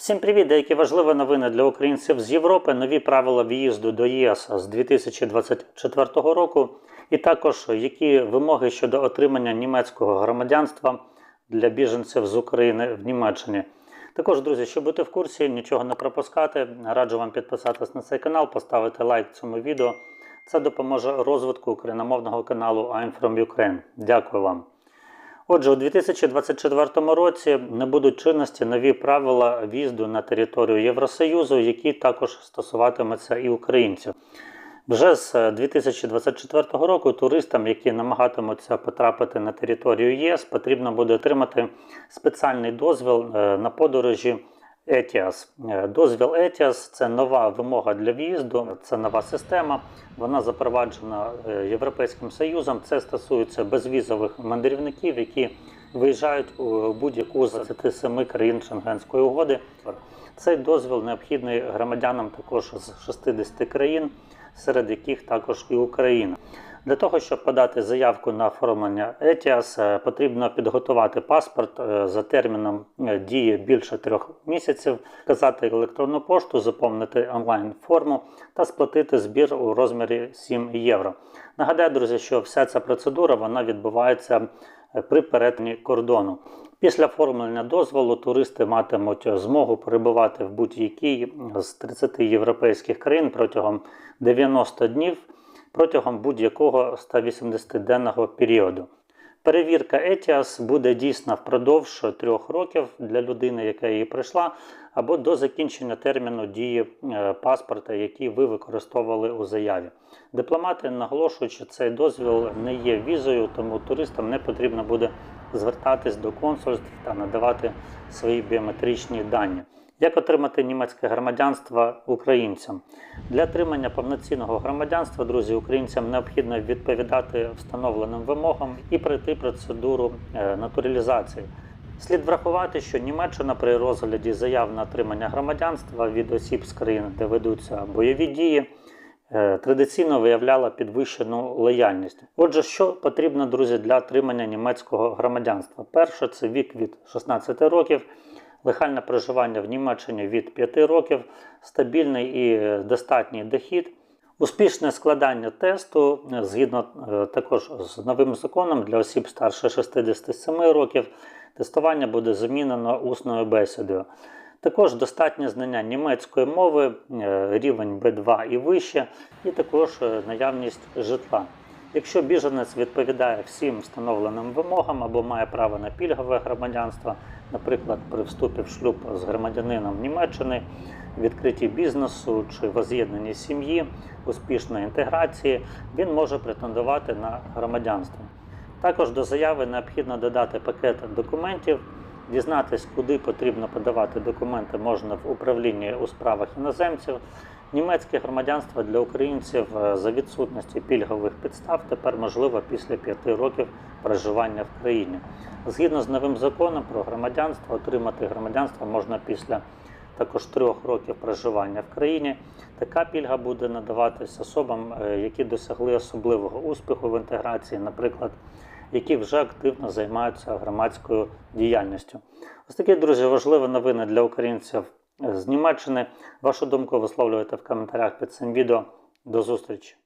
Всім привіт! Деякі важливі новини для українців з Європи. Нові правила в'їзду до ЄС з 2024 року, і також які вимоги щодо отримання німецького громадянства для біженців з України в Німеччині. Також, друзі, щоб бути в курсі, нічого не пропускати, раджу вам підписатись на цей канал, поставити лайк цьому відео. Це допоможе розвитку україномовного каналу I'm from Ukraine. Дякую вам. Отже, у 2024 році не будуть чинності нові правила в'їзду на територію Євросоюзу, які також стосуватимуться і українців. Вже з 2024 року туристам, які намагатимуться потрапити на територію ЄС, потрібно буде отримати спеціальний дозвіл е, на подорожі ETIAS. Е, Дозвіл ETIAS – це нова вимога для в'їзду, це нова система. Вона запроваджена е, Європейським Союзом. Це стосується безвізових мандрівників, які виїжджають у будь-яку з 27 країн Шенгенської угоди. Цей дозвіл необхідний громадянам також з 60 країн, серед яких також і Україна. Для того, щоб подати заявку на оформлення ETIAS, е, потрібно підготувати паспорт е, за терміном е, дії більше трьох місяців, вказати електронну пошту, заповнити онлайн-форму та сплатити збір у розмірі 7 євро. Нагадаю, друзі, що вся ця процедура вона відбувається при перетині кордону. Після оформлення дозволу туристи матимуть змогу перебувати в будь-якій з 30 європейських країн протягом 90 днів протягом будь-якого 180-денного періоду. Перевірка ETIAS буде дійсна впродовж трьох років для людини, яка її пройшла, або до закінчення терміну дії е, паспорта, який ви використовували у заяві. Дипломати наголошують, що цей дозвіл не є візою, тому туристам не потрібно буде звертатись до консульств та надавати свої біометричні дані. Як отримати німецьке громадянство українцям? Для отримання повноцінного громадянства, друзі, українцям необхідно відповідати встановленим вимогам і пройти процедуру е, натуралізації. Слід врахувати, що Німеччина при розгляді заяв на отримання громадянства від осіб з країн, де ведуться бойові дії, е, традиційно виявляла підвищену лояльність. Отже, що потрібно, друзі, для отримання німецького громадянства? Перше це вік від 16 років легальне проживання в Німеччині від 5 років, стабільний і достатній дохід. Успішне складання тесту е, згідно е, також з новим законом для осіб старше 67 років, тестування буде замінено усною бесідою. Також достатнє знання німецької мови, е, рівень B2 і вище, і також наявність житла. Якщо біженець відповідає всім встановленим вимогам або має право на пільгове громадянство, наприклад, при вступі в шлюб з громадянином Німеччини, відкритті бізнесу чи воз'єднанні сім'ї, успішної інтеграції, він може претендувати на громадянство. Також до заяви необхідно додати пакет документів, дізнатись, куди потрібно подавати документи можна в управлінні у справах іноземців. Німецьке громадянство для українців е, за відсутності пільгових підстав тепер можливо після п'яти років проживання в країні. Згідно з новим законом про громадянство, отримати громадянство можна після також трьох років проживання в країні. Така пільга буде надаватися особам, е, які досягли особливого успіху в інтеграції, наприклад, які вже активно займаються громадською діяльністю. Ось такі друзі важливі новини для українців з Німеччини. Вашу думку висловлюєте в коментарях під цим відео. До зустрічі!